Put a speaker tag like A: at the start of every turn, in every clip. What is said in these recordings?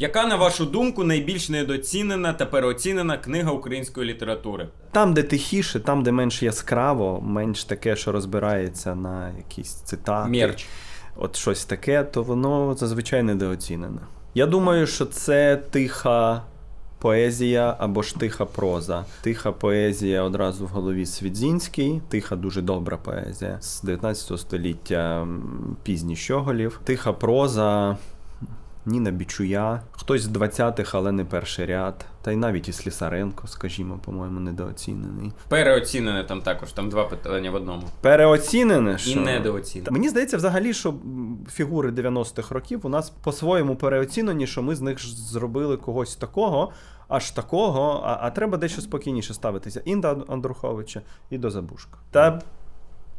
A: Яка, на вашу думку, найбільш недоцінена та переоцінена книга української літератури?
B: Там, де тихіше, там, де менш яскраво, менш таке, що розбирається на якісь цитати.
A: Мерч.
B: От щось таке, то воно зазвичай недооцінене. Я думаю, що це тиха поезія або ж тиха проза. Тиха поезія одразу в голові Свідзінський, тиха дуже добра поезія з 19 століття пізні Щоголів. Тиха проза. Ніна Бічуя, хтось з 20-х, але не перший ряд. Та й навіть і Слісаренко, скажімо, по-моєму, недооцінений.
A: Переоцінене там також, там два питання в одному.
B: Переоцінене, що...
A: І недооцінене.
B: Мені здається, взагалі, що фігури 90-х років у нас по-своєму переоцінені, що ми з них зробили когось такого, аж такого, а, а треба дещо спокійніше ставитися. І до Андруховича, і до Забушка. Та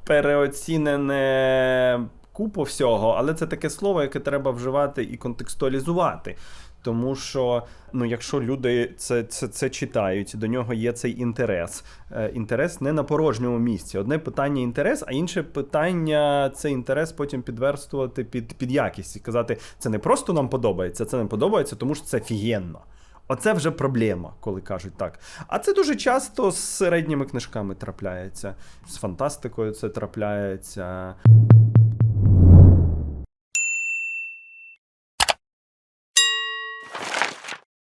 B: переоцінене купу всього, але це таке слово, яке треба вживати і контекстуалізувати. Тому що, ну, якщо люди це, це, це читають, до нього є цей інтерес. Е, інтерес не на порожньому місці. Одне питання інтерес, а інше питання цей інтерес потім підверстувати під, під якість і казати, це не просто нам подобається, це не подобається, тому що це фієнно. Оце вже проблема, коли кажуть так. А це дуже часто з середніми книжками трапляється. З фантастикою це трапляється.